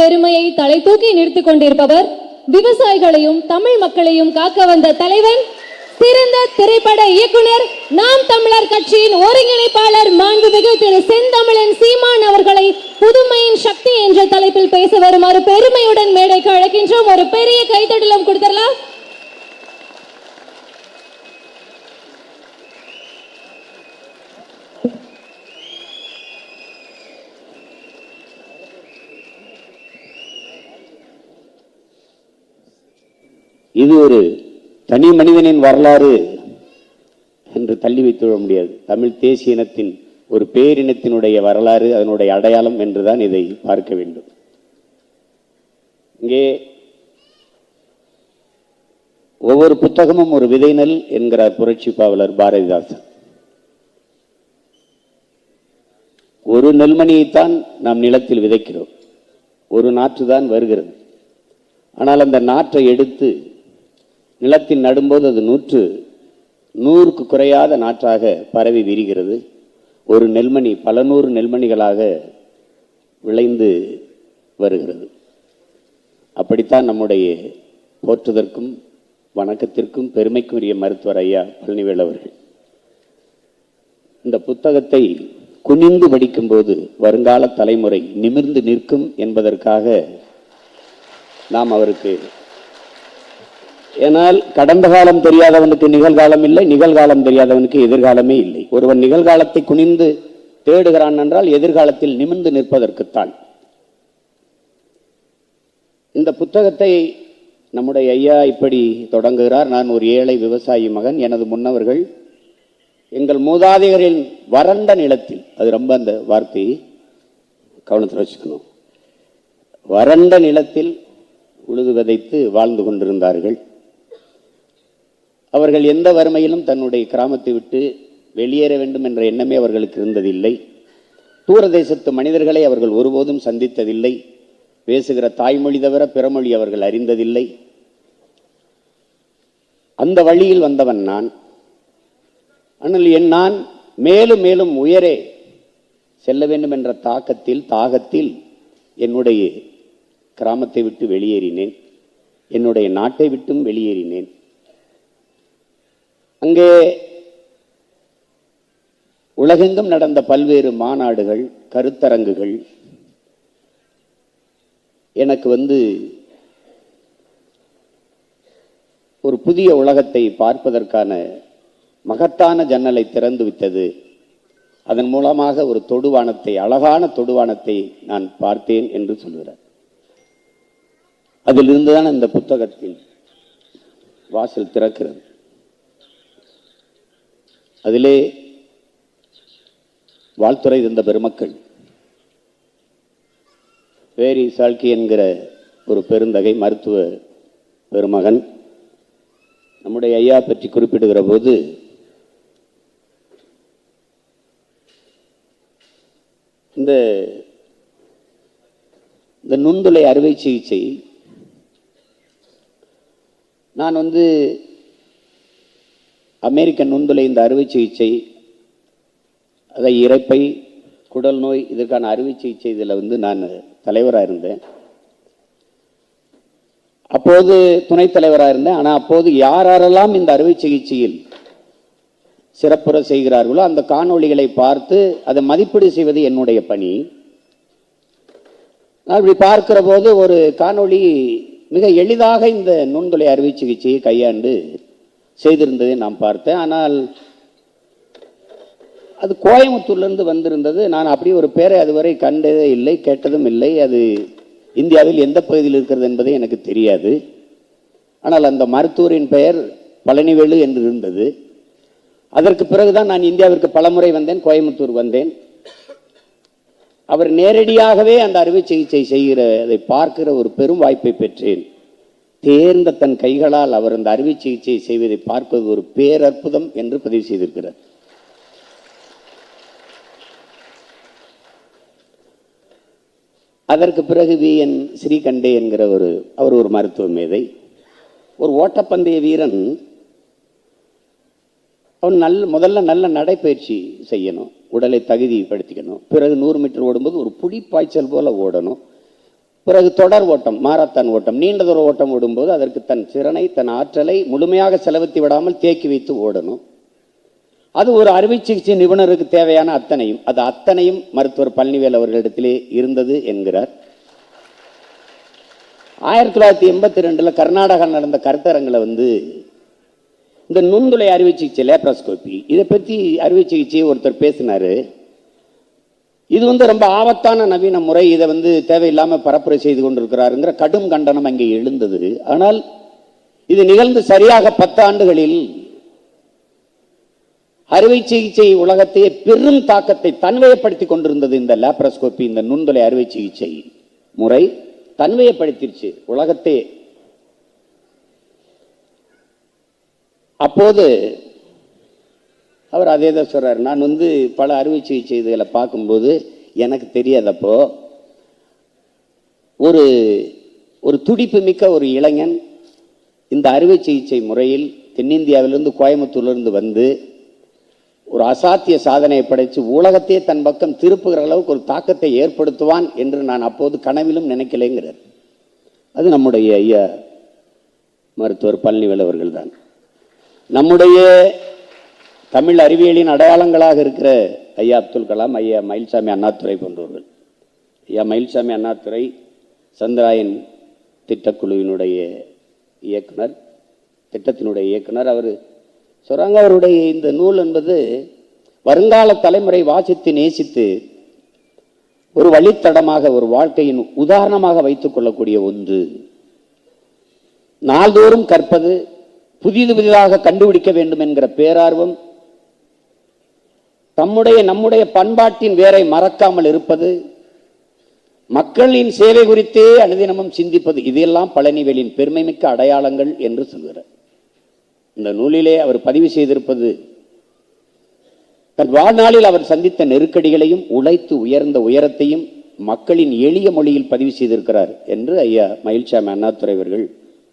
பெருமையை தலை தூக்கி நிறுத்திக் கொண்டிருப்பவர் விவசாயிகளையும் தமிழ் மக்களையும் காக்க வந்த தலைவன் சிறந்த திரைப்பட இயக்குனர் நாம் தமிழர் கட்சியின் ஒருங்கிணைப்பாளர் மாண்புமிகு திரு செந்தமிழன் சீமான் அவர்களை புதுமையின் சக்தி என்ற தலைப்பில் பேச வருமாறு பெருமையுடன் மேடைக்கு அழைக்கின்றோம். ஒரு பெரிய கைத்தட்டலம் கொடுத்துடலாம் இது ஒரு தனி மனிதனின் வரலாறு என்று தள்ளி வைத்து விட முடியாது. தமிழ் தேசிய இனத்தின் ஒரு பேரினத்தினுடைய வரலாறு அதனுடைய அடையாளம் என்றுதான் இதை பார்க்க வேண்டும். இங்கே ஒவ்வொரு புத்தகமும் ஒரு விதைநல் என்கிறார் புரட்சி பாவலர் பாரதிதாசன். ஒரு நெல்மணியைத்தான் நாம் நிலத்தில் விதைக்கிறோம். ஒரு நாற்று தான் வருகிறது. ஆனால் அந்த நாற்றை எடுத்து நிலத்தில் நடும்போது அது நூற்று நூறுக்கு குறையாத நாற்றாக பரவி விரிகிறது. ஒரு நெல்மணி பல நூறு நெல்மணிகளாக விளைந்து வருகிறது. அப்படித்தான் நம்முடைய போற்றுதற்கும் வணக்கத்திற்கும் பெருமைக்குரிய மருத்துவர் ஐயா பழனிவேல் அவர்கள். இந்த புத்தகத்தை குனிந்து படிக்கும்போது வருங்கால தலைமுறை நிமிர்ந்து நிற்கும் என்பதற்காக நாம் அவருக்கு ஏனால் கடந்த காலம் தெரியாதவனுக்கு நிகழ்காலம் இல்லை நிகழ்காலம் தெரியாதவனுக்கு எதிர்காலமே இல்லை. ஒருவன் நிகழ்காலத்தை குனிந்து தேடுகிறான் என்றால் எதிர்காலத்தில் நிமிர்ந்து நிற்பதற்குத்தான். இந்த புத்தகத்தை நம்முடைய ஐயா இப்படி தொடங்குகிறார். நான் ஒரு ஏழை விவசாயி மகன். எனது முன்னவர்கள் எங்கள் மூதாதையரின் வறண்ட நிலத்தில் அது ரொம்ப அந்த வார்த்தையை கவனத்தில் வச்சுக்கணும். வறண்ட நிலத்தில் உழுது விதைத்து வாழ்ந்து கொண்டிருந்தார்கள். அவர்கள் எந்த வறுமையிலும் தன்னுடைய கிராமத்தை விட்டு வெளியேற வேண்டும் என்ற எண்ணமே அவர்களுக்கு இருந்ததில்லை. தூரதேசத்து மனிதர்களை அவர்கள் ஒருபோதும் சந்தித்ததில்லை. பேசுகிற தாய்மொழி தவிர பிறமொழி அவர்கள் அறிந்ததில்லை. அந்த வழியில் வந்தவன் நான். ஆனால் என் நான் மேலும் மேலும் உயரே செல்ல வேண்டும் என்ற தாக்கத்தில் தாகத்தில் என்னுடைய கிராமத்தை விட்டு வெளியேறினேன். என்னுடைய நாட்டை விட்டும் வெளியேறினேன். அங்கே உலகெங்கும் நடந்த பல்வேறு மாநாடுகள் கருத்தரங்குகள் எனக்கு வந்து ஒரு புதிய உலகத்தை பார்ப்பதற்கான மகத்தான ஜன்னலை திறந்து விட்டது. அதன் மூலமாக ஒரு தொடுவானத்தை அழகான தொடுவானத்தை நான் பார்த்தேன் என்று சொல்கிறார். அதிலிருந்து தான் இந்த புத்தகத்தின் வாசல் திறக்கிறது. அதிலே வாழ்த்துறை இருந்த பெருமக்கள். வேரி சால்கி என்கிற ஒரு பெருந்தகை மருத்துவ பெருமகன் நம்முடைய ஐயா பற்றி குறிப்பிடுகிற போது இந்த இந்த நுண்துளை அறுவை சிகிச்சை நான் வந்து அமெரிக்க நுண்துளை இந்த அறுவை சிகிச்சை அதை இறைப்பை குடல் நோய் இதற்கான அறுவை சிகிச்சை இதில் வந்து நான் தலைவராக இருந்தேன். அப்போது துணைத் தலைவராக இருந்தேன். ஆனால் அப்போது யார் யாரெல்லாம் இந்த அறுவை சிகிச்சையில் சிறப்புற செய்கிறார்களோ அந்த காணொளிகளை பார்த்து அதை மதிப்பீடு செய்வது என்னுடைய பணி. நான் இப்படி பார்க்கிற போது ஒரு காணொளி மிக எளிதாக இந்த நுண்துளை அறுவை சிகிச்சையை கையாண்டு செய்திருந்ததை நான் பார்த்தேன். ஆனால் அது கோயம்புத்தூர்லேருந்து வந்திருந்தது. நான் அப்படி ஒரு பேரை அதுவரை கண்டதே இல்லை கேட்டதும் இல்லை. அது இந்தியாவில் எந்த பகுதியில் இருக்கிறது என்பதே எனக்கு தெரியாது. ஆனால் அந்த மருத்துவரின் பெயர் பழனிவேலு என்று இருந்தது. அதற்கு பிறகுதான் நான் இந்தியாவிற்கு பலமுறை வந்தேன் கோயம்புத்தூர் வந்தேன். அவர் நேரடியாகவே அந்த அறுவை சிகிச்சை செய்கிற அதை பார்க்கிற ஒரு பெரும் வாய்ப்பை பெற்றேன். தேர்ந்த தன் கைகளால் அவர் அந்த அறுவை சிகிச்சை செய்வதை பார்ப்பது ஒரு பேரற்புதம் என்று பதிவு செய்திருக்கிறார். அதற்கு பிறகு வி. என். ஸ்ரீகண்டே என்கிற ஒரு அவர் ஒரு மருத்துவ மேதை ஒரு ஓட்டப்பந்தய வீரன் அவன் நல்ல முதல்ல நல்ல நடைப்பயிற்சி செய்யணும் உடலை தகுதிப்படுத்திக்கணும் பிறகு நூறு மீட்டர் ஓடும்போது ஒரு புடி பாய்ச்சல் போல ஓடணும் பிறகு தொடர் ஓட்டம் மாரத்தான் ஓட்டம். நீண்ட தூர ஓட்டம் ஓடும்போது அதற்கு தன் திறனை தன் ஆற்றலை முழுமையாக செலவுத்தி விடாமல் தேக்கி வைத்து ஓடணும். அது ஒரு அறுவை சிகிச்சை நிபுணருக்கு தேவையான அத்தனையும். அது அத்தனையும் மருத்துவர் பழனிவேல் அவர்களிடத்திலே இருந்தது என்கிறார். ஆயிரத்தி தொள்ளாயிரத்தி எண்பத்தி ரெண்டில் கர்நாடகா நடந்த கருத்தரங்களை வந்து இந்த நுண்துளை அறுவை சிகிச்சை லேப்ராஸ்கோபி இதை பற்றி அறுவை சிகிச்சையை ஒருத்தர் பேசினாரு. இது வந்து ரொம்ப ஆபத்தான நவீன முறை. இதை வந்து தேவையில்லாமல் பரப்புரை செய்து கொண்டிருக்கிறாருங்கிற கடும் கண்டனம் அங்கே எழுந்தது. ஆனால் இது நிகழ்ந்து சரியாக பத்து ஆண்டுகளில் அறுவை சிகிச்சை உலகத்தையே பெரும் தாக்கத்தை தன்வயப்படுத்தி கொண்டிருந்தது இந்த லேப்ரஸ்கோப்பி இந்த நுண்துளை அறுவை சிகிச்சை முறை. தன்வயப்படுத்திருச்சு உலகத்தையே. அப்போது அவர் அதே தான் சொல்கிறார் நான் வந்து பல அறுவை சிகிச்சை இதுகளை பார்க்கும்போது எனக்கு தெரியாதப்போ ஒரு ஒரு துடிப்பு மிக்க ஒரு இளைஞன் இந்த அறுவை சிகிச்சை முறையில் தென்னிந்தியாவிலிருந்து கோயம்புத்தூர்லேருந்து வந்து ஒரு அசாத்திய சாதனையை படைத்து உலகத்தையே தன் பக்கம் திருப்புகிற அளவுக்கு ஒரு தாக்கத்தை ஏற்படுத்துவான் என்று நான் அப்போது கனவிலும் நினைக்கலைங்கிறார். அது நம்முடைய ஐயா மருத்துவர் பழனிவேல் அவர்கள் தான் நம்முடைய தமிழ் அறிவியலின் அடையாளங்களாக இருக்கிற ஐயா அப்துல் கலாம் ஐயா மயில்சாமி அண்ணாத்துறை போன்றவர்கள் ஐயா மயில்சாமி அண்ணாத்துறை சந்திராயன் திட்டக்குழுவினுடைய இயக்குனர். திட்டத்தினுடைய இயக்குனர். அவர் சொல்கிறாங்க அவருடைய இந்த நூல் என்பது வருங்கால தலைமுறை வாசித்து நேசித்து ஒரு வழித்தடமாக ஒரு வாழ்க்கையின் உதாரணமாக வைத்துக் கொள்ளக்கூடிய ஒன்று. நாள்தோறும் கற்பது புதிது புதிதாக கண்டுபிடிக்க வேண்டும் என்கிற பேரார்வம் தம்முடைய நம்முடைய பண்பாட்டின் வேரை மறக்காமல் இருப்பது மக்களின் சேவை குறித்தே அனுதினமும் சிந்திப்பது இதெல்லாம் பழனிவேலின் பெருமைமிக்க அடையாளங்கள் என்று சொல்கிறார். இந்த நூலிலே அவர் பதிவு செய்திருப்பது தன் வாழ்நாளில் அவர் சந்தித்த நெருக்கடிகளையும் உழைத்து உயர்ந்த உயரத்தையும் மக்களின் எளிய மொழியில் பதிவு செய்திருக்கிறார் என்று ஐயா மயில்சாமி அண்ணாதுரை அவர்கள்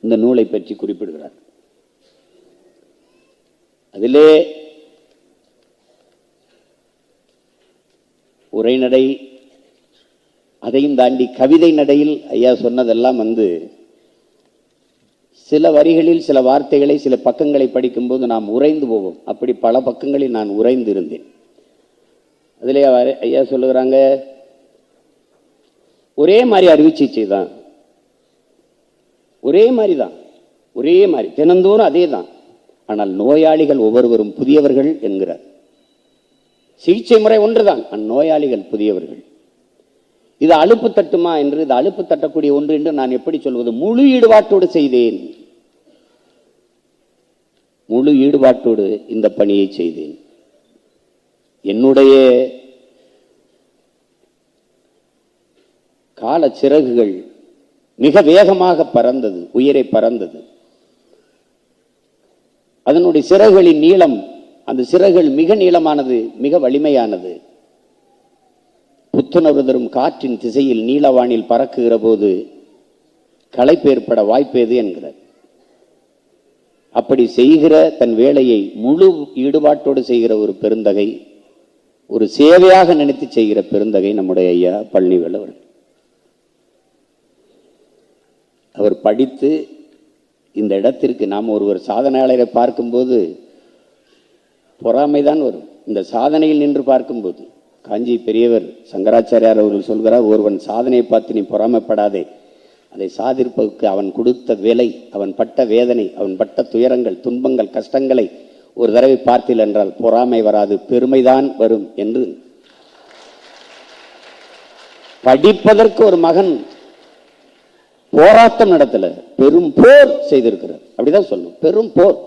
இந்த நூலை பற்றி குறிப்பிடுகிறார். அதிலே உரைநடை அதையும் தாண்டி கவிதை நடையில் ஐயா சொன்னதெல்லாம் வந்து சில வரிகளில் சில வார்த்தைகளை சில பக்கங்களை படிக்கும்போது நாம் உறைந்து போவோம். அப்படி பல பக்கங்களில் நான் உறைந்து இருந்தேன் அதிலே அவர் ஐயா சொல்லுகிறாங்க ஒரே மாதிரி அறுவை தான். ஒரே மாதிரி தான். ஒரே மாதிரி. தினந்தோறும் அதே தான். ஆனால் நோயாளிகள் ஒவ்வொருவரும் புதியவர்கள் என்கிறார். சிகிச்சை முறை ஒன்றுதான். அந்நோயாளிகள் புதியவர்கள். இது அலுப்பு தட்டுமா என்று இது அழுப்பு தட்டக்கூடிய ஒன்று என்று நான் எப்படி சொல்வது? முழு ஈடுபாட்டோடு செய்தேன். முழு ஈடுபாட்டோடு இந்த பணியை செய்தேன். என்னுடைய கால சிறகுகள் மிக வேகமாக பறந்தது உயிரை பறந்தது. அதனுடைய சிறகுகளின் நீளம் அந்த சிறகுகள் மிக நீளமானது மிக வலிமையானது. புத்துணர்வு தரும் காற்றின் திசையில் நீலவானில் பறக்குகிற போது களைப்பு ஏற்பட வாய்ப்பேது என்கிறார். அப்படி செய்கிற தன் வேலையை முழு ஈடுபாட்டோடு செய்கிற ஒரு பெருந்தகை ஒரு சேவையாக நினைத்து செய்கிற பெருந்தகை நம்முடைய ஐயா பழனிவேல் அவர்கள். அவர் படித்து இந்த இடத்திற்கு நாம் ஒருவர் சாதனையாளரை பார்க்கும்போது பொறாமைதான் வரும். இந்த சாதனையில் நின்று பார்க்கும்போது காஞ்சி பெரியவர் சங்கராச்சாரியார் அவர்கள் சொல்கிறார் ஒருவன் சாதனையை பார்த்து நீ பொறாமைப்படாதே. அதை சாதிப்பதற்கு அவன் கொடுத்த விலை அவன் பட்ட வேதனை அவன் பட்ட துயரங்கள் துன்பங்கள் கஷ்டங்களை ஒரு தடவை பார்த்தீர்கள் என்றால் பொறாமை வராது பெருமைதான் வரும் என்று படிப்பதற்கு ஒரு மகன் போராட்டம் நடத்தல பெரும் போர் செய்திருக்கிறார். அப்படிதான் சொல்லணும் பெரும் போர்.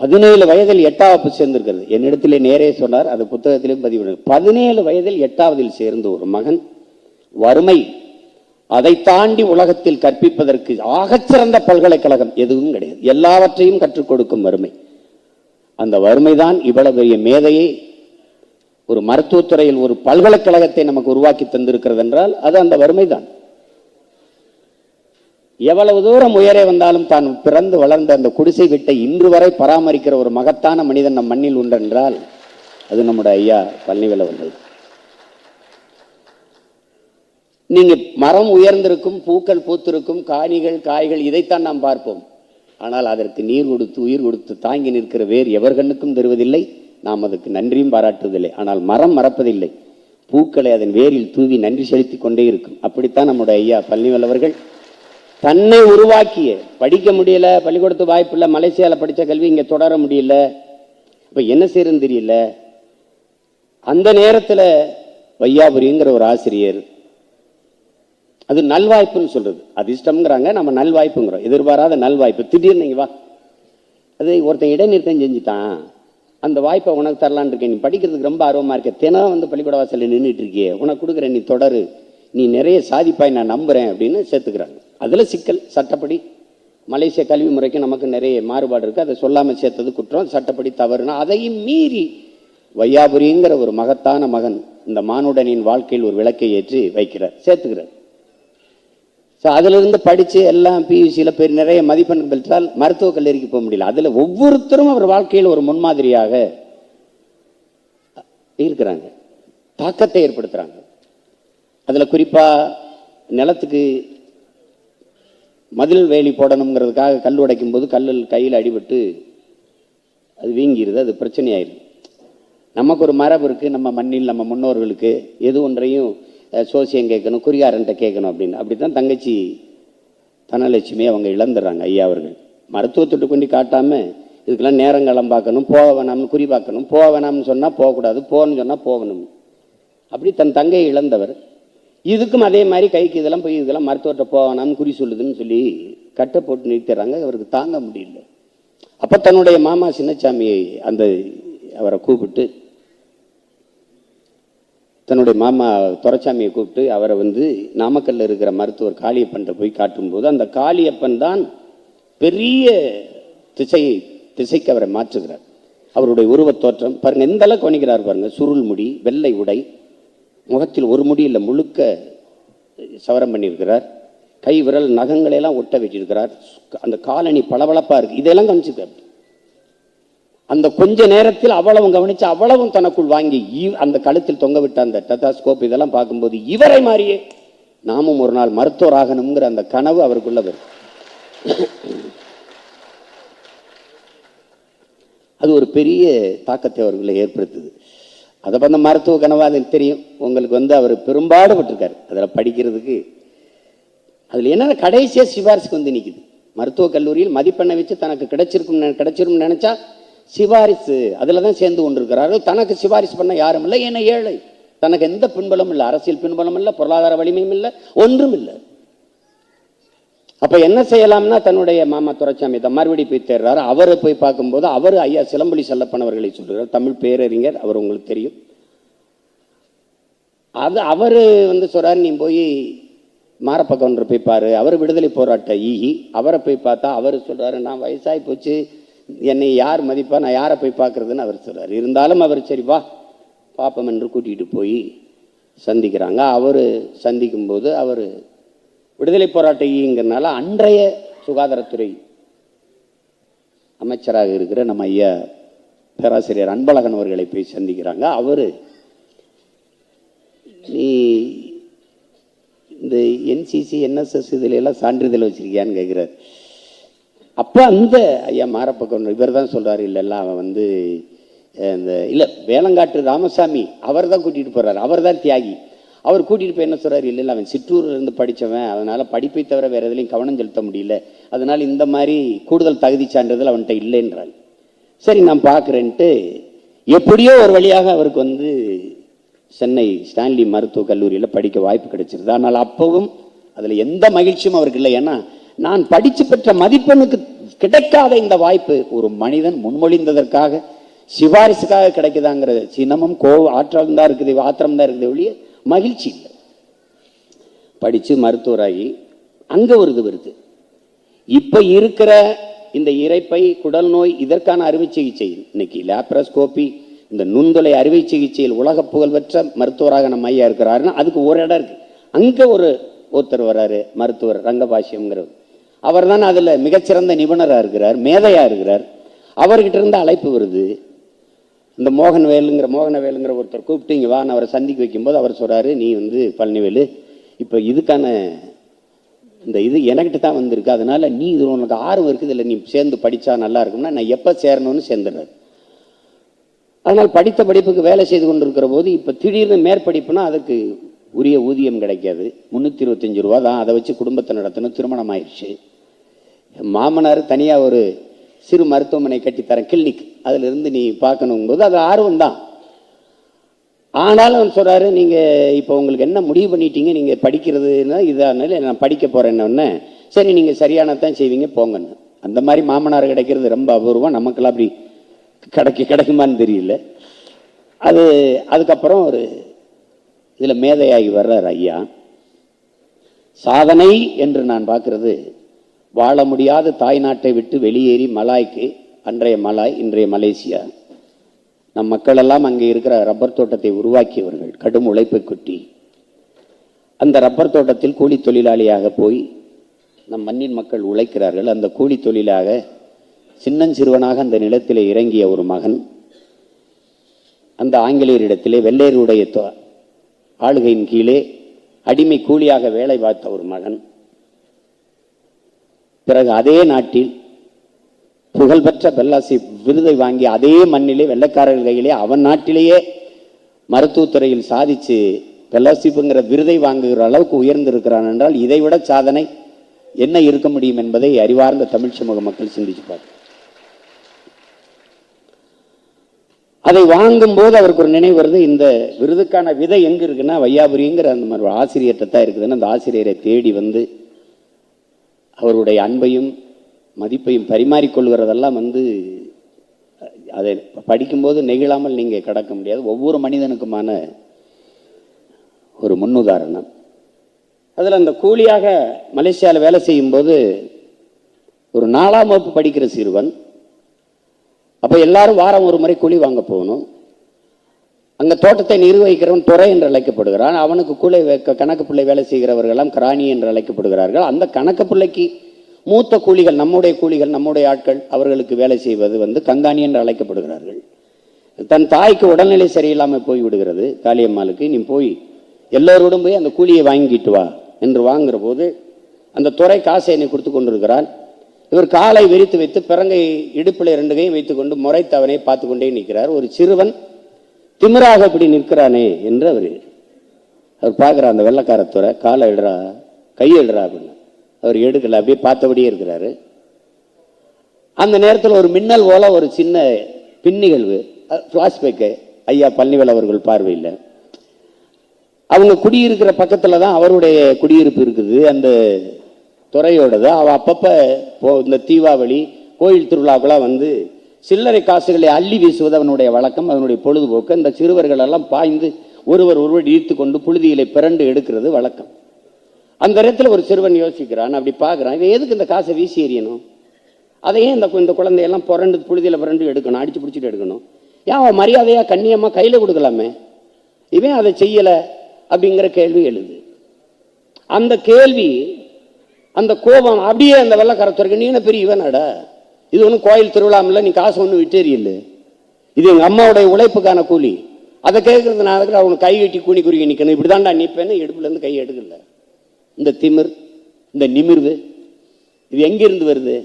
பதினேழு வயதில் எட்டாவது சேர்ந்திருக்கிறது. என்னிடத்திலே நேரே சொன்னார் அது புத்தகத்திலும் பதிவு பதினேழு வயதில் எட்டாவதில் சேர்ந்த ஒரு மகன் வறுமை அதை தாண்டி உலகத்தில் கற்பிப்பதற்கு ஆகச்சிறந்த பல்கலைக்கழகம் எதுவும் கிடையாது. எல்லாவற்றையும் கற்றுக் கொடுக்கும் வறுமை. அந்த வறுமைதான் இவ்வளவு பெரிய மேதையை ஒரு மருத்துவத்துறையில் ஒரு பல்கலைக்கழகத்தை நமக்கு உருவாக்கி தந்திருக்கிறது என்றால் அது அந்த வறுமைதான். எவ்வளவு தூரம் உயரே வந்தாலும் தான் பிறந்து வளர்ந்த அந்த குடிசை வீட்டை இன்று வரை பராமரிக்கிற ஒரு மகத்தான மனிதன் நம் மண்ணில் உண்டென்றால் அது நம்முடைய ஐயா பழனிவேல வந்தது நீங்க மரம் உயர்ந்திருக்கும் பூக்கள் பூத்திருக்கும் காணிகள் காய்கள் இதைத்தான் நாம் பார்ப்போம். ஆனால் அதற்கு நீர் கொடுத்து உயிர் கொடுத்து தாங்கி நிற்கிற வேர் எவர் கண்ணுக்கும் தருவதில்லை. நாம் அதுக்கு நன்றியும் பாராட்டுவதில்லை. ஆனால் மரம் மறப்பதில்லை. பூக்களை அதன் வேரில் தூவி நன்றி செலுத்தி கொண்டே இருக்கும். அப்படித்தான் நம்முடைய ஐயா பழனிவேல் அவர்கள் தன்னை உருவாக்கிய படிக்க முடியல பள்ளிக்கூடத்து வாய்ப்பு இல்லை மலேசியாவில் படித்த கல்வி இங்கே தொடர முடியல. இப்போ என்ன செய்யறதுன்னு தெரியல. அந்த நேரத்தில் வையாபுரிங்கிற ஒரு ஆசிரியர் அது நல்வாய்ப்புன்னு சொல்றது. அதிர்ஷ்டம்ங்கிறாங்க நம்ம நல்வாய்ப்புங்கிறோம். எதிர்பாராத நல்வாய்ப்பு. திடீர்னு வா. அது ஒருத்தன் இடைநிறுத்தம் செஞ்சுட்டான். அந்த வாய்ப்பை உனக்கு தரலான் இருக்கேன். நீ படிக்கிறதுக்கு ரொம்ப ஆர்வமாக இருக்க. தினம் வந்து பள்ளிக்கூட வாசலில் நின்றுட்டு இருக்கியே. உனக்கு கொடுக்குறேன் நீ தொடரு. நீ நிறைய சாதிப்பாய் நான் நம்புறேன் அப்படின்னு சேர்த்துக்கிறாங்க. அதுல சிக்கல் சட்டப்படி. மலேசிய கல்வி முறைக்கு நமக்கு நிறைய மாறுபாடு இருக்கு. அதை சொல்லாமல் சேர்த்தது குற்றம் சட்டப்படி தவறுனா அதையும் மீறி வையாபுரிங்கிற ஒரு மகத்தான மகன் இந்த மானுடனின் வாழ்க்கையில் ஒரு விளக்கை ஏற்றி வைக்கிறார் சேர்த்துக்கிறார். ஸோ அதிலிருந்து படித்து எல்லாம் பியூசியில் பெரிய நிறைய மதிப்பெண் பெற்றால் மருத்துவக் கல்லூரிக்கு போக முடியல. அதில் ஒவ்வொருத்தரும் அவர் வாழ்க்கையில் ஒரு முன்மாதிரியாக இருக்கிறாங்க. தாக்கத்தை ஏற்படுத்துகிறாங்க அதில் குறிப்பாக நிலத்துக்கு மதில் வேலி போடணுங்கிறதுக்காக கல் உடைக்கும் போது கல்லில் கையில் அடிபட்டு அது வீங்கிருது அது பிரச்சனையாயிருது நமக்கு ஒரு மரபு இருக்குது நம்ம மண்ணில் நம்ம முன்னோர்களுக்கு எது ஒன்றையும் சோசியம் கேட்கணும் குறிகாரன்ட்ட கேட்கணும் அப்படின்னு. அப்படி தான் தங்கச்சி தனலட்சுமி அவங்க இழந்துடுறாங்க ஐயா அவர்கள். மருத்துவத்துட்டு கொண்டு காட்டாமல் இதுக்கெல்லாம் நேரங்காலம் பார்க்கணும் போக வேணாம்னு குறி பார்க்கணும். போக வேணாம்னு சொன்னால் போகக்கூடாது போகணும்னு சொன்னால் போகணும். அப்படி தன் தங்கையை இழந்தவர் இதுக்கும் அதே மாதிரி கைக்கு இதெல்லாம் போய் இதெல்லாம் மருத்துவர்கிட்ட போகணும்னு குறி சொல்லுதுன்னு சொல்லி கட்டை போட்டு நிறுத்திடுறாங்க. அவருக்கு தாங்க முடியல. அப்போ தன்னுடைய மாமா சின்னச்சாமியை அந்த அவரை கூப்பிட்டு தன்னுடைய மாமா துரைச்சாமியை கூப்பிட்டு அவரை வந்து நாமக்கல்ல இருக்கிற மருத்துவர் காளியப்பன்ட்ட போய் காட்டும்போது அந்த காளியப்பன் தான் பெரிய திசையை திசைக்கு அவரை மாற்றுகிறார். அவருடைய உருவத் தோற்றம் பாருங்க எந்த அளவுக்கு கவனிக்கிறார் பாருங்க சுருள் முடி வெள்ளை உடை முகத்தில் ஒரு முடி இல்லை முழுக்க சவரம் பண்ணியிருக்கிறார். கை விரல் நகங்களை எல்லாம் ஒட்ட வச்சிருக்கிறார். அந்த காலணி பளபளப்பாக இருக்குது இதெல்லாம் கவனிச்சுக்கிறார் அந்த கொஞ்ச நேரத்தில் அவ்வளவும் கவனித்து அவ்வளவும் தனக்குள் வாங்கி இ- அந்த கழுத்தில் தொங்க விட்ட அந்த டெத்தாஸ்கோப் இதெல்லாம் பார்க்கும்போது இவரை மாதிரியே நாமும் ஒரு நாள் மருத்துவர் ஆகணுங்கிற அந்த கனவு அவருக்குள்ள வரும். அது ஒரு பெரிய தாக்கத்தை அவர்களை ஏற்படுத்துது. அதை பண்ண மருத்துவ கனவு அது தெரியும். உங்களுக்கு வந்து அவர் பெரும்பாடுபட்டிருக்காரு. அதில் படிக்கிறதுக்கு அதில் என்னென்ன கடைசியாக சிபாரிசுக்கு வந்து நிற்குது மருத்துவக் கல்லூரியில் மதிப்பெண்ணை வச்சு தனக்கு கிடைச்சிருக்கும் நெ- நினச்சா சிபாரிசு அதில் தான் சேர்ந்து கொண்டிருக்கிறார்கள். தனக்கு சிபாரிசு பண்ண யாரும் இல்லை. ஏன்னா ஏழை. தனக்கு எந்த பின்பலமும் இல்லை. அரசியல் பின்பலமும் இல்லை. பொருளாதார வலிமையும் இல்லை. ஒன்றும் இல்லை. அப்போ என்ன செய்யலாம்னா தன்னுடைய மாமா துரைச்சாமி தான் மறுபடி போய் தேடுறாரு. அவரை போய் பார்க்கும்போது அவர் ஐயா சிலம்பொலி செல்லப்பனவர்களை சொல்கிறார் தமிழ் பேரறிஞர் அவர் உங்களுக்கு தெரியும். அது அவர் வந்து சொல்கிறார் நீ போய் மாரப்ப போய் பாரு. அவர் விடுதலை போராட்ட ஈகி. அவரை போய் பார்த்தா அவர் சொல்கிறாரு நான் வயசாகி போச்சு. என்னை யார் மதிப்பா? நான் யாரை போய் பார்க்கறதுன்னு அவர் சொல்கிறார் இருந்தாலும் அவர் சரி வா. பாப்பம் என்று கூட்டிகிட்டு போய் சந்திக்கிறாங்க. அவர் சந்திக்கும்போது அவர் விடுதலை போராட்ட ஈங்கிறனால அன்றைய சுகாதாரத்துறை அமைச்சராக இருக்கிற நம்ம ஐயா பேராசிரியர் அன்பழகன் அவர்களை போய் சந்திக்கிறாங்க. அவர் நீ இந்த என்சிசி என்எஸ்எஸ் இதிலெல்லாம் சான்றிதழ் வச்சிருக்கியான்னு கேட்குறாரு அப்போ அந்த ஐயா மாரப்பக்கம் இவர் தான் சொல்கிறார் இல்லைல்ல அவன் வந்து இந்த இல்லை வேலங்காட்டு ராமசாமி அவர் தான் கூட்டிகிட்டு போகிறார் அவர் தான் தியாகி. அவர் கூட்டிகிட்டு போய் என்ன சொல்கிறார் இல்லை அவன் சிற்றூர்லேருந்து படித்தவன் அதனால் படிப்பை தவிர வேறு எதுலையும் கவனம் செலுத்த முடியல. அதனால் இந்த மாதிரி கூடுதல் தகுதி சான்றிதழ் அவன்கிட்ட இல்லைன்றாள். சரி நான் பார்க்குறேன்ட்டு எப்படியோ ஒரு வழியாக அவருக்கு வந்து சென்னை ஸ்டான்லி மருத்துவக் கல்லூரியில் படிக்க வாய்ப்பு கிடைச்சிருது. ஆனால் அப்பவும் அதில் எந்த மகிழ்ச்சியும் அவருக்கு இல்லை. ஏன்னா நான் படித்து பெற்ற மதிப்பெண்ணுக்கு கிடைக்காத இந்த வாய்ப்பு ஒரு மனிதன் முன்மொழிந்ததற்காக சிபாரிசுக்காக கிடைக்குதாங்கிற சினமும் கோ ஆற்றம் தான் இருக்குது ஆத்திரம் தான் இருக்குது ஒழிய மகிழ்ச்சி இல்லை. படித்து மருத்துவராகி அங்கே ஒரு இது வருது. இப்போ இருக்கிற இந்த இறைப்பை குடல் நோய் இதற்கான அறுவை சிகிச்சை. இன்னைக்கு லேப்ரஸ்கோபி இந்த நுண்துளை அறுவை சிகிச்சையில் உலக புகழ்பெற்ற மருத்துவராக நம்ம ஐயா இருக்கிறாருன்னா அதுக்கு ஒரு இடம் இருக்கு. அங்கே ஒரு ஒருத்தர் வராரு மருத்துவர் ரங்கபாஷ்யம்ங்கிறவர். அவர் தான் அதில் மிகச்சிறந்த நிபுணராக இருக்கிறார் மேதையாக இருக்கிறார். அவர்கிட்ட இருந்து அழைப்பு வருது. இந்த மோகன் வேலுங்கிற மோகன வேலுங்கிற ஒருத்தர் கூப்பிட்டு இங்கே வா நான் அவரை சந்திக்க வைக்கும்போது அவர் சொல்கிறாரு நீ வந்து பழனிவேலு இப்போ இதுக்கான இந்த இது எனக்கிட்ட தான் வந்திருக்கு. அதனால் நீ இது உனக்கு ஆர்வம் இருக்குது இல்லை நீ சேர்ந்து படித்தா நல்லா இருக்கும்னா நான் எப்போ சேரணும்னு சேர்ந்துடுறாரு அதனால் படித்த படிப்புக்கு வேலை செய்து கொண்டிருக்கிற போது இப்போ திடீர்னு மேற்படிப்புனா அதுக்கு உரிய ஊதியம் கிடைக்காது. முந்நூற்றி இருபத்தஞ்சு ரூபா தான். அதை வச்சு குடும்பத்தை நடத்தணும். திருமணம் ஆயிடுச்சு என் மாமனார் தனியாக ஒரு சிறு மருத்துவமனை கட்டித்தரேன் கிளினிக் அதிலிருந்து நீ பார்க்கணுங்கும்போது அது ஆர்வம் தான் ஆனாலும் அவர் சொல்கிறாரு நீங்கள் இப்போ உங்களுக்கு என்ன முடிவு பண்ணிட்டீங்க நீங்கள் படிக்கிறதுனா இதானால நான் படிக்க போகிறேன்னொன்னே சரி நீங்கள் சரியானதான் செய்வீங்க போங்கன்னு. அந்த மாதிரி மாமனார் கிடைக்கிறது ரொம்ப அபூர்வம். நமக்கெல்லாம் அப்படி கிடைக்க கிடைக்குமான்னு தெரியல. அது அதுக்கப்புறம் ஒரு இதில் மேதையாகி வர்றார் ஐயா. சாதனை என்று நான் பார்க்குறது வாழ முடியாத தாய்நாட்டை விட்டு வெளியேறி மலாய்க்கு அன்றைய மலாய் இன்றைய மலேசியா. நம் மக்களெல்லாம் அங்கே இருக்கிற ரப்பர் தோட்டத்தை உருவாக்கியவர்கள் கடும் உழைப்பை கொட்டி. அந்த ரப்பர் தோட்டத்தில் கூலி தொழிலாளியாக போய் நம் மண்ணின் மக்கள் உழைக்கிறார்கள். அந்த கூலி தொழிலாக சின்னஞ்சிறுவனாக அந்த நிலத்தில் இறங்கிய ஒரு மகன் அந்த ஆங்கிலேயரிடத்திலே வெள்ளையருடைய தொ- ஆளுகையின் கீழே அடிமை கூலியாக வேலை பார்த்த ஒரு மகன் பிறகு அதே நாட்டில் புகழ்பெற்ற பெல்லாசி விருதை வாங்கி அதே மண்ணிலே வெள்ளைக்காரர்கள் கையிலே அவன் நாட்டிலேயே மருத்துவத்துறையில் சாதிச்சு பெல்லாசிப்புங்கிற விருதை வாங்குகிற அளவுக்கு உயர்ந்திருக்கிறான் என்றால் இதைவிட சாதனை என்ன இருக்க முடியும் என்பதை அறிவார்ந்த தமிழ் சமூக மக்கள் சிந்திச்சுப்பார் அதை வாங்கும்போது அவருக்கு ஒரு நினைவு வருது இந்த விருதுக்கான விதை எங்க இருக்குன்னா வையாபுரிங்கிற அந்த மாதிரி ஒரு ஆசிரியர்கிட்ட தான் இருக்குதுன்னு அந்த ஆசிரியரை தேடி வந்து அவருடைய அன்பையும் மதிப்பையும் பரிமாறிக்கொள்கிறதெல்லாம் வந்து அதை படிக்கும்போது நெகிழாமல் நீங்கள் கடக்க முடியாது. ஒவ்வொரு மனிதனுக்குமான ஒரு முன்னுதாரணம். அதில் அந்த கூலியாக மலேசியாவில் வேலை செய்யும்போது ஒரு நாலாம் வகுப்பு படிக்கிற சிறுவன் அப்போ எல்லாரும் வாரம் ஒரு முறை கூலி வாங்க போகணும். அங்கே தோட்டத்தை நிர்வகிக்கிறவன் துறை என்று அழைக்கப்படுகிறான். அவனுக்கு கூலி வே- கணக்கு பிள்ளை வேலை செய்கிறவர்களெல்லாம் கிராணி என்று அழைக்கப்படுகிறார்கள். அந்த கணக்கு பிள்ளைக்கு மூத்த கூலிகள் நம்முடைய கூலிகள் நம்முடைய ஆட்கள் அவர்களுக்கு வேலை செய்வது வந்து கங்காணி என்று அழைக்கப்படுகிறார்கள். தன் தாய்க்கு உடல்நிலை சரியில்லாமல் போய்விடுகிறது காளியம்மாளுக்கு. நீ போய் எல்லோரோடும் போய் அந்த கூலியை வாங்கிட்டு வா என்று வாங்குகிற போது அந்த துறை காசை என்னை கொடுத்து கொண்டிருக்கிறான் இவர் காலை விரித்து வைத்து பிறங்கை இடுப்பில் இரண்டு கையும் வைத்துக்கொண்டு முறைத்தவனை பார்த்து கொண்டே நிற்கிறார். ஒரு சிறுவன் திமிராக இப்படி நிற்கிறானே என்று அவர் அவர் பார்க்குறார் அந்த வெள்ளக்காரத்துறை காலை இடுறா கையை இடுறா அப்படின்னு. அவர் எடுக்கல அப்படியே பார்த்தபடியே இருக்கிறாரு. அந்த நேரத்தில் ஒரு மின்னல் போல ஒரு சின்ன பின்னிகழ்வு ஃப்ளாஷ்பேக்கு ஐயா பழனிவேல் அவர்கள் பார்வையில். அவங்க குடியிருக்கிற பக்கத்தில் தான் அவருடைய குடியிருப்பு இருக்குது. அந்த துறையோடது. அவள் அப்பப்போ இந்த தீபாவளி கோயில் திருவிழாக்கெல்லாம் வந்து சில்லறை காசுகளை அள்ளி வீசுவது அவனுடைய வழக்கம் அவனுடைய பொழுதுபோக்கு. அந்த சிறுவர்கள் எல்லாம் பாய்ந்து ஒருவர் ஒருவர் இழுத்து கொண்டு புழுதியிலே பிறண்டு எடுக்கிறது வழக்கம். அந்த இடத்துல ஒரு சிறுவன் யோசிக்கிறான் அப்படி பார்க்குறான் இவன் எதுக்கு இந்த காசை வீசி எறியணும்? அதையே இந்த இந்த குழந்தையெல்லாம் புரண்டு புழுதியில் புரண்டு எடுக்கணும் அடித்து பிடிச்சிட்டு எடுக்கணும். ஏன் அவன் மரியாதையாக கண்ணியமாக கையில் கொடுக்கலாமே? இவன் அதை செய்யலை அப்படிங்கிற கேள்வி எழுது. அந்த கேள்வி அந்த கோபம் அப்படியே அந்த வெள்ளக்காரத்துறைக்கு நீ என்ன பெரிய இவனாடா இது ஒன்றும் கோயில் திருவிழாமில்ல நீ காசு ஒன்றும் விட்டேரியல்ல இது எங்கள் அம்மாவுடைய உழைப்புக்கான கூலி. அதை கேட்கறதுனால அவனுக்கு கை கட்டி கூனி குறுகி நிற்கணும் இப்படி தான்டா நிற்பேன்னு இடுப்புலேருந்து கை எடுக்கல. இந்த திமிர் இந்த நிமிர்வு இது எங்கிருந்து வருது?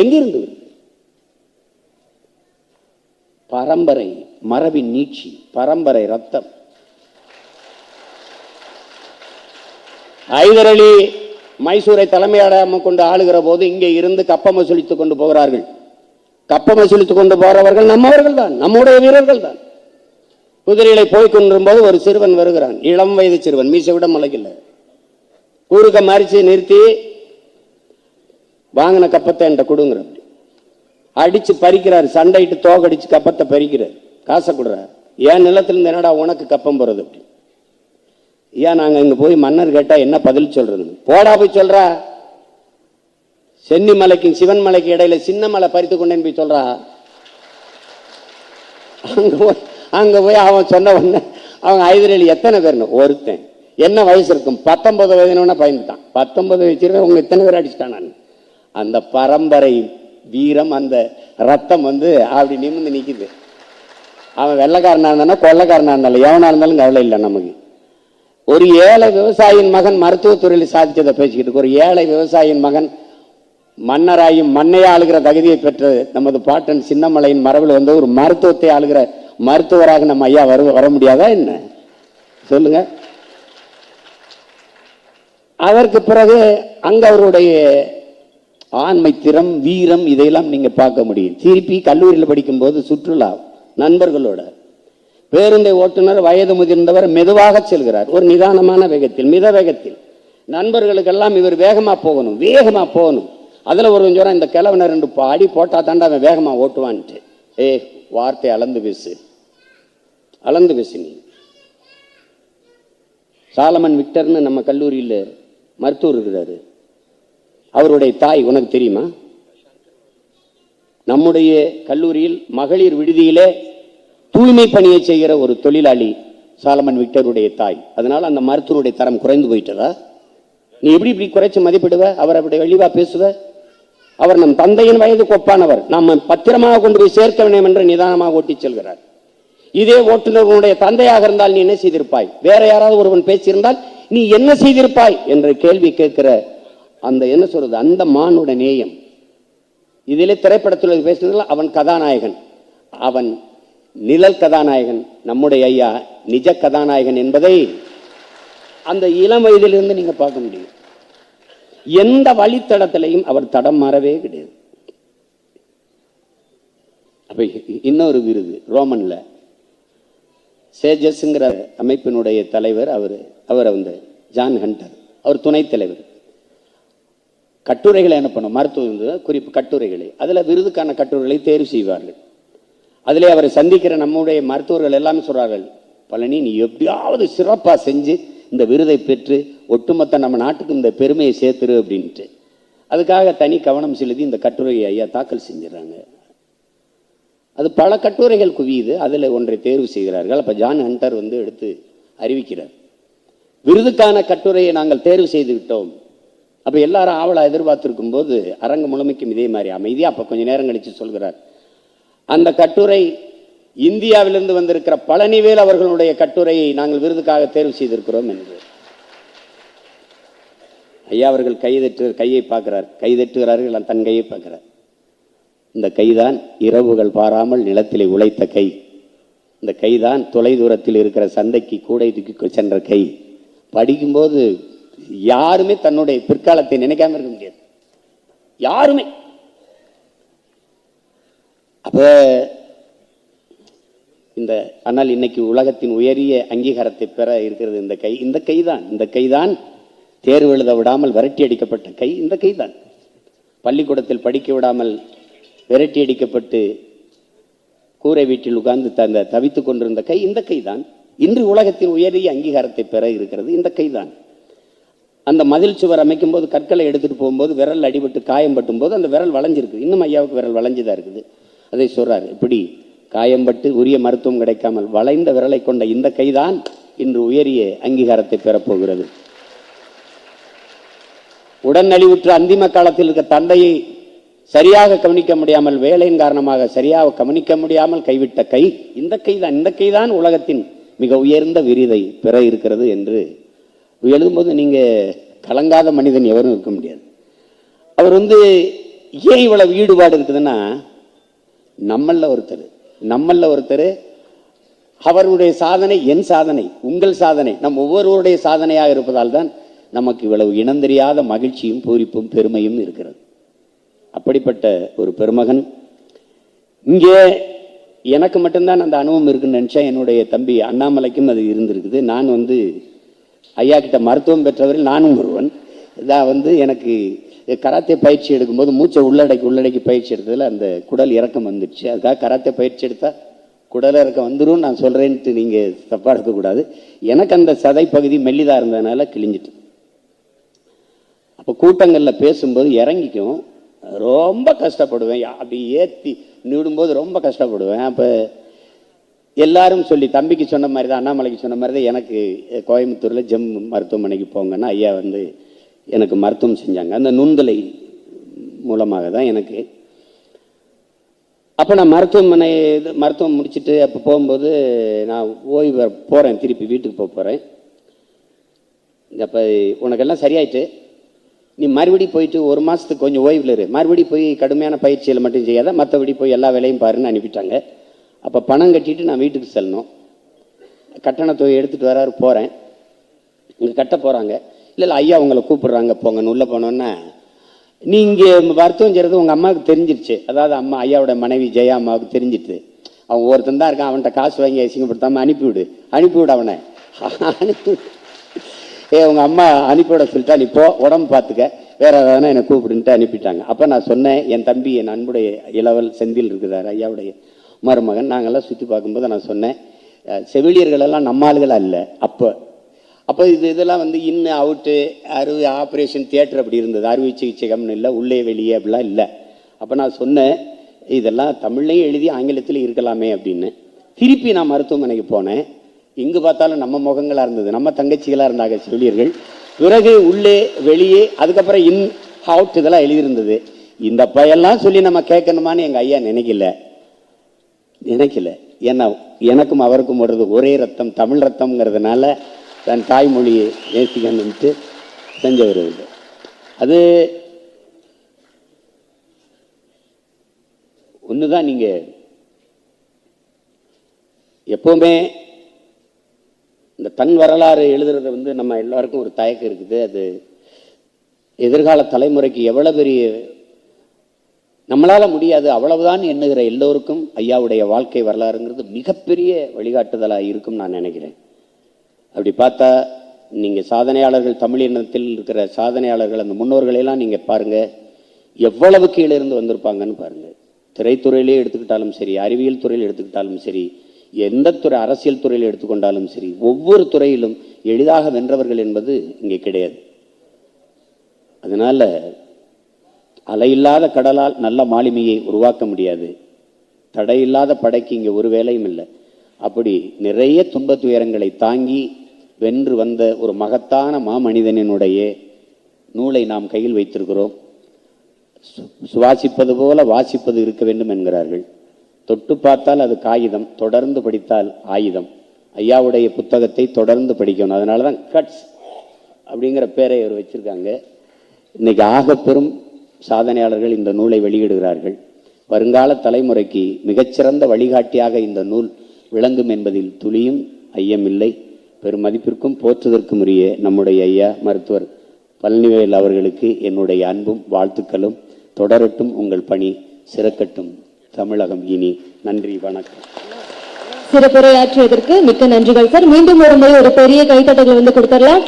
எங்கிருந்து வருது? பரம்பரை மரபின் நீட்சி பரம்பரை ரத்தம். ஹைதர் மைசூரை தலைமையிடமாக கொண்டு ஆளுகிற போது இங்கே இருந்து கப்பம் வசூலித்துக் கொண்டு போகிறார்கள். கப்பம் வசூலித்துக் கொண்டு போறவர்கள் நம்மவர்கள் தான் நம்முடைய வீரர்கள் தான். குதிரையில போய் கொண்டிருக்கும் ஒரு சிறுவன் வருகிறான். இளம் வயது சிறுவன் மீசை விட முளைக்கல கூறுக்க மறிச்சு நிறுத்தி வாங்கின கப்பத்தை என்கிட்ட கொடுங்கிற அடிச்சு பறிக்கிறார் சண்டையிட்டு தோகடிச்சு கப்பத்தை பறிக்கிறார். காசை கொடுறார். என் நிலத்திலிருந்து என்னடா உனக்கு கப்பம் போகிறது அப்படி. ஏன் நாங்க இங்க போய் மன்னர் கேட்டா என்ன பதில் சொல்றது போடா போய் சொல்றா. சென்னி மலைக்கும் சிவன் மலைக்கு இடையில சின்ன மலை பறித்து கொண்டேன்னு போய் சொல்றா. அங்க போய் அங்க போய் அவன் சொன்ன உடனே அவன் ஐதரலி எத்தனை பேர்னு? ஒருத்தன். என்ன வயசு இருக்கும்? பத்தொன்பது வயதுனா பயந்துட்டான். பத்தொன்பது வயசு உங்க இத்தனை பேர் அடிச்சுட்டான் நான்? அந்த பரம்பரை வீரம் அந்த ரத்தம் வந்து அப்படி நிமிந்து நிக்குது. அவன் வெள்ளைக்காரனா இருந்தானா? கொள்ளக்காரனாக இருந்தாலும் எவனா இருந்தாலும் கவலை இல்லை நமக்கு. ஒரு ஏழை விவசாயியின் மகன் மருத்துவத்துறையில் சாதிச்சதை பேசிக்கிட்டு ஒரு ஏழை விவசாயியின் மகன் மன்னராயும் மண்ணை ஆளுகிற தகுதியை பெற்ற நமது பாட்டன் சின்னமலையின் மரபில் வந்து ஒரு மருத்துவத்தை ஆளுகிற மருத்துவராக நம்ம ஐயா வர வர முடியாதா என்ன? சொல்லுங்க. அதற்கு பிறகு அங்க அவருடைய ஆண்மை திறம் வீரம் இதையெல்லாம் நீங்க பார்க்க முடியும். திருப்பி கல்லூரியில் படிக்கும்போது சுற்றுலா நண்பர்களோட பேருந்தை ஓட்டுநர் வயது முதிர்ந்தவர் மெதுவாக செல்கிறார். ஒரு நிதானமான வேகத்தில் மித வேகத்தில். நண்பர்களுக்கெல்லாம் இவர் வேகமாக போகணும் வேகமாக போகணும். அதில் ஒரு கொஞ்சம் இந்த கிழவனை ரெண்டு அடி போட்டா தாண்டா அவன் வேகமாக ஓட்டுவான்ட்டு. ஏ வார்த்தை அளந்து பேசு அளந்து பேசு நீ. சாலமன் விக்டர்னு நம்ம கல்லூரியில் மருத்துவர் இருக்கிறாரு. அவருடைய தாய் உனக்கு தெரியுமா? நம்முடைய கல்லூரியில் மகளிர் விடுதியிலே தூய்மை பணியை செய்கிற ஒரு தொழிலாளி சாலமன் விக்டருடைய தாய். அதனால் அந்த மருத்துவருடைய தரம் குறைந்து போயிட்டதா? நீ எப்படி இப்படி குறைச்சு மதிப்பிடுவ? அவர் அப்படி வெளிவா பேசுவ? அவர் நம் தந்தையின் வயதுக்கு ஒப்பானவர் நாம் பத்திரமாக கொண்டு போய் சேர்க்க வேண்டும் என்று நிதானமாக ஓட்டிச் செல்கிறார். இதே ஓட்டுநர்களுடைய தந்தையாக இருந்தால் நீ என்ன செய்திருப்பாய்? வேற யாராவது ஒருவன் பேசியிருந்தால் நீ என்ன செய்திருப்பாய்? என்ற கேள்வி கேட்கிற அந்த என்ன சொல்றது? அந்த மானுட நேயம். இதிலே திரைப்படத்தில் பேசுனதுல அவன் கதாநாயகன். அவன் நிழல் கதாநாயகன் நம்முடைய ஐயா நிஜ கதாநாயகன் என்பதை அந்த இளம் வயதிலிருந்து நீங்க பார்க்க முடியும். எந்த வழித்தடத்திலையும் அவர் தடம் மாறவே கிடையாது. அப்ப இன்னொரு விருது ரோமன்ல. சேஜஸ்ங்கிற அமைப்பினுடைய தலைவர் அவர் அவர் வந்து ஜான் ஹண்டர். அவர் துணைத் தலைவர். கட்டுரைகளை அனுப்பணும் மருத்துவ குறிப்பு கட்டுரைகளை. அதில் விருதுக்கான கட்டுரைகளை தேர்வு செய்வார்கள். அதிலே அவரை சந்திக்கிற நம்முடைய மருத்துவர்கள் எல்லாமே சொல்றார்கள் பழனி நீ எப்படியாவது சிறப்பாக செஞ்சு இந்த விருதை பெற்று ஒட்டுமொத்த நம்ம நாட்டுக்கு இந்த பெருமையை சேர்த்துரு அப்படின்ட்டு. அதுக்காக தனி கவனம் செலுத்தி இந்த கட்டுரையை ஐயா தாக்கல் செஞ்சிடறாங்க. அது பல கட்டுரைகள் குவியுது அதில் ஒன்றை தேர்வு செய்கிறார்கள். அப்போ ஜான் ஹண்டர் வந்து எடுத்து அறிவிக்கிறார். விருதுக்கான கட்டுரையை நாங்கள் தேர்வு செய்து விட்டோம். அப்போ எல்லாரும் ஆவலா எதிர்பார்த்திருக்கும் போது அரங்கு முழுமைக்கும் இதே மாதிரி அமைதியா அப்போ கொஞ்ச நேரம் கழிச்சு சொல்கிறார் அந்த கட்டுரை இந்தியாவிலிருந்து வந்திருக்கிற பழனிவேல் அவர்களுடைய கட்டுரையை நாங்கள் விருதுக்காக தேர்வு செய்திருக்கிறோம் என்று. ஐயா அவர்கள் கைதட்டு கையை பார்க்கிறார். கைதட்டுகிறார்கள் தன் கையை பார்க்கிறார். இந்த கைதான் இரவுகள் பாராமல் நிலத்திலே உழைத்த கை. இந்த கைதான் தொலை தூரத்தில் இருக்கிற சந்தைக்கு கூடை தூக்கி சென்ற கை. படிக்கும்போது யாருமே தன்னுடைய பிற்காலத்தை நினைக்காம இருக்க முடியாது. யாருமே. அதை இந்த ஆனால் இன்னைக்கு உலகத்தின் உயரிய அங்கீகாரத்தை பெற இருக்கிறது இந்த கை. இந்த கைதான். இந்த கைதான் தேர்வு எழுத விடாமல் விரட்டி அடிக்கப்பட்ட கை இந்த கைதான். பள்ளிக்கூடத்தில் படிக்க விடாமல் விரட்டி அடிக்கப்பட்டு கூரை வீட்டில் உட்கார்ந்து தந்த தவித்துக் கொண்டிருந்த கை இந்த கைதான். இன்று உலகத்தின் உயரிய அங்கீகாரத்தை பெற இருக்கிறது இந்த கைதான். அந்த மதில் சுவர் அமைக்கும் போது கற்களை எடுத்துட்டு போகும்போது விரல் அடிபட்டு காயம் பட்டும் போது அந்த விரல் வளைஞ்சிருக்கு. இன்னும் ஐயாவுக்கு விரல் வளைஞ்சுதான் இருக்குது. அதை சொல்றாரு. இப்படி காயம்பட்டு உரிய மருத்துவம் கிடைக்காமல் வளைந்த விரலை கொண்ட இந்த கைதான் இன்று உயரிய அங்கீகாரத்தை பெறப்போகிறது. உடன் நலிவுற்ற அந்திம காலத்தில் இருக்க தந்தையை சரியாக கவனிக்க முடியாமல் வேலையின் காரணமாக சரியாக கவனிக்க முடியாமல் கைவிட்ட கை இந்த கைதான் இந்த கைதான் உலகத்தின் மிக உயர்ந்த விரிதை பெற இருக்கிறது என்று எழுதும்போது நீங்க கலங்காத மனிதன் எவரும் இருக்க முடியாது. அவர் வந்து ஏன் இவ்வளவு ஈடுபாடு இருக்குதுன்னா நம்மள ஒருத்தர் நம்மள ஒருத்தர் அவருடைய சாதனை என் சாதனை உங்கள் சாதனை நம் ஒவ்வொருவருடைய சாதனையாக இருப்பதால் தான் நமக்கு இவ்வளவு இனந்தெரியாத மகிழ்ச்சியும் பூரிப்பும் பெருமையும் இருக்கிறது. அப்படிப்பட்ட ஒரு பெருமகன். இங்கே எனக்கு மட்டும்தான் அந்த அனுபவம் இருக்குன்னு நினச்சேன் என்னுடைய தம்பி அண்ணாமலைக்கும் அது இருந்திருக்குது. நான் வந்து ஐயா கிட்ட மருத்துவம் பெற்றவரில் நானும் ஒருவன். இதான் வந்து எனக்கு கராத்தே பயிற்சி எடுக்கும்போது மூச்சை உள்ளடக்கி உள்ளடக்கி பயிற்சி எடுத்ததில் அந்த குடல் இறக்கம் வந்துடுச்சு. அதுக்காக கராத்தே பயிற்சி எடுத்தால் குடல் இறக்கம் வந்துடும் நான் சொல்கிறேன்ட்டு நீங்கள் தப்பாக எடுக்கக்கூடாது. எனக்கு அந்த சதை பகுதி மெல்லிதாக இருந்ததுனால கிழிஞ்சிட்டு. அப்போ கூட்டங்களில் பேசும்போது இறங்கிக்கும். ரொம்ப கஷ்டப்படுவேன். அப்படி ஏற்றி நிவிடும்போது ரொம்ப கஷ்டப்படுவேன். அப்போ எல்லாரும் சொல்லி தம்பிக்கு சொன்ன மாதிரி தான் அண்ணாமலைக்கு சொன்ன மாதிரி தான் எனக்கு கோயம்புத்தூரில் ஜெம் மருத்துவமனைக்கு போங்கன்னா ஐயா வந்து எனக்கு மருத்துவம் செஞ்சாங்க. அந்த நுண்தலை மூலமாக தான் எனக்கு. அப்போ நான் மருத்துவமனை இது மருத்துவம் முடிச்சுட்டு அப்போ போகும்போது நான் ஓய்வு போகிறேன் திருப்பி வீட்டுக்கு போக போகிறேன் அப்போ உனக்கெல்லாம் சரியாயிட்டு நீ மறுபடியும் போயிட்டு ஒரு மாதத்துக்கு கொஞ்சம் ஓய்வில் இரு. மறுபடியும் போய் கடுமையான பயிற்சியில் மட்டும் செய்யாத மற்றபடி போய் எல்லா வேலையும் பாருன்னு அனுப்பிட்டாங்க. அப்போ பணம் கட்டிட்டு நான் வீட்டுக்கு செல்லணும். கட்டணத்தொகை எடுத்துகிட்டு வராரு போகிறேன் இங்கே கட்ட போகிறாங்க இல்லை இல்லை ஐயா உங்களை கூப்பிடுறாங்க. போங்கன்னு உள்ளே போனோன்னே. நீங்கள் வருத்தம் செய்கிறது உங்கள் அம்மாவுக்கு தெரிஞ்சிருச்சு. அதாவது அம்மா ஐயாவோட மனைவி ஜெயா அம்மாவுக்கு தெரிஞ்சிட்டு அவன் ஒருத்தன் தான் இருக்கான். அவன்கிட்ட காசு வாங்கி அசிங்கப்படுத்தாமல் அனுப்பிவிடு. அனுப்பிவிடு அவனை. அனுப்பி ஏ உங்கள் அம்மா அனுப்பிவிட சொல்லிட்டா நீ போ உடம்பு பார்த்துக்க. வேற எதாவது என்னை கூப்பிடுன்ட்டு அனுப்பிட்டாங்க. அப்போ நான் சொன்னேன் என் தம்பி என் அன்புடைய இளவல் செந்தில் இருக்குதார் ஐயாவுடைய மருமகன். நாங்கள்லாம் சுற்றி பார்க்கும்போது நான் சொன்னேன் செவிலியர்களெல்லாம் நம்மாளுகளாக இல்லை. நம்ம அப்போ அப்போ இது இதெல்லாம் வந்து இன்னு அவுட்டு அறுவை ஆப்ரேஷன் தியேட்டர் அப்படி இருந்தது. அறுவை சிகிச்சைகம்னு இல்லை உள்ளே வெளியே அப்படிலாம் இல்லை. அப்போ நான் சொன்னேன் இதெல்லாம் தமிழ்லையும் எழுதி ஆங்கிலத்தில் இருக்கலாமே அப்படின்னு. திருப்பி நான் மருத்துவமனைக்கு போனேன். எங்கே பார்த்தாலும் நம்ம முகங்களாக இருந்தது. நம்ம தங்கச்சிகளாக இருந்தாங்க செவிலியர்கள் பிறகு உள்ளே வெளியே அதுக்கப்புறம் இன் அவுட் இதெல்லாம் எழுதியிருந்தது. இந்த பயெல்லாம் சொல்லி நம்ம கேட்கணுமான்னு எங்கள் ஐயா நினைக்கல. நினைக்கல. ஏன்னா எனக்கும் அவருக்கும் ஒரு ஒரே ரத்தம் தமிழ் ரத்தம்ங்கிறதுனால தன் தாய்மொழியை நேசிக்கணும்ட்டு செஞ்சவர் அது ஒன்று தான் நீங்கள் எப்போவுமே இந்த தன் வரலாறு எழுதுறது வந்து நம்ம எல்லாருக்கும் ஒரு தயக்கம் இருக்குது. அது எதிர்கால தலைமுறைக்கு எவ்வளோ பெரிய நம்மளால் முடியாது. அவ்வளவுதான் எண்ணுகிற எல்லோருக்கும் ஐயாவுடைய வாழ்க்கை வரலாறுங்கிறது மிகப்பெரிய வழிகாட்டுதலாக இருக்கும் நான் நினைக்கிறேன். அப்படி பார்த்தா நீங்கள் சாதனையாளர்கள் தமிழினத்தில் இருக்கிற சாதனையாளர்கள் அந்த முன்னோர்களையெல்லாம் நீங்கள் பாருங்கள் எவ்வளவு கீழே இருந்து வந்திருப்பாங்கன்னு பாருங்கள் திரைத்துறையிலே எடுத்துக்கிட்டாலும் சரி அறிவியல் துறையில் எடுத்துக்கிட்டாலும் சரி எந்த துறை அரசியல் துறையில் எடுத்துக்கொண்டாலும் சரி ஒவ்வொரு துறையிலும் எளிதாக வென்றவர்கள் என்பது இங்கே கிடையாது. அதனால் அலையில்லாத கடலால் நல்ல மாலுமியை உருவாக்க முடியாது. தடையில்லாத படைக்கு இங்கே ஒரு வேலையும் இல்லை. அப்படி நிறைய துன்ப துயரங்களை தாங்கி வென்று வந்த ஒரு மகத்தான மாமனிதனினுடைய நூலை நாம் கையில் வைத்திருக்கிறோம். சு- சுவாசிப்பது போல வாசிப்பது இருக்க வேண்டும் என்கிறார்கள். தொட்டு பார்த்தால் அது காகிதம் தொடர்ந்து படித்தால் ஆயுதம். ஐயாவுடைய புத்தகத்தை தொடர்ந்து படிக்கணும். அதனால தான் கட்ஸ் அப்படிங்கிற பேரை அவர் வச்சிருக்காங்க. இன்றைக்கி ஆக பெரும் சாதனையாளர்கள் இந்த நூலை வெளியிடுகிறார்கள். வருங்கால தலைமுறைக்கு மிகச்சிறந்த வழிகாட்டியாக இந்த நூல் விளங்கும் என்பதில் துளியும் ஐயமில்லை. பெருமதிப்பிற்கும் போற்றுதற்கும் உரிய நம்முடைய ஐயா மருத்துவர் பழனிவேல் அவர்களுக்கு என்னுடைய அன்பும் வாழ்த்துக்களும். தொடரட்டும் உங்கள் பணி. சிறக்கட்டும். தமிழகம் இனி. நன்றி வணக்கம். சிறப்புரையாற்றுவதற்கு மிக்க நன்றிகள் சார். மீண்டும் ஒரு முறை ஒரு பெரிய கைத்தட்டங்கள் வந்து கொடுத்துடலாம்.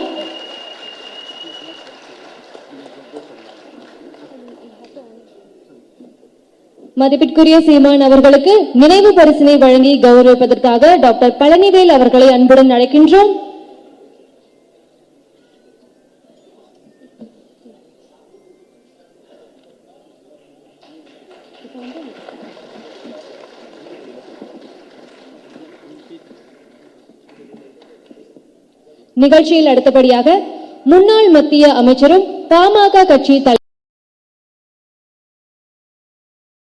மதிப்பிற்குரிய சீமான் அவர்களுக்கு நினைவு பரிசினை வழங்கி கௌரவிப்பதற்காக டாக்டர் பழனிவேல் அவர்களை அன்புடன் அழைக்கின்றோம். நிகழ்ச்சியில் அடுத்தபடியாக முன்னாள் மத்திய அமைச்சரும் பாமக கட்சி தலைவர்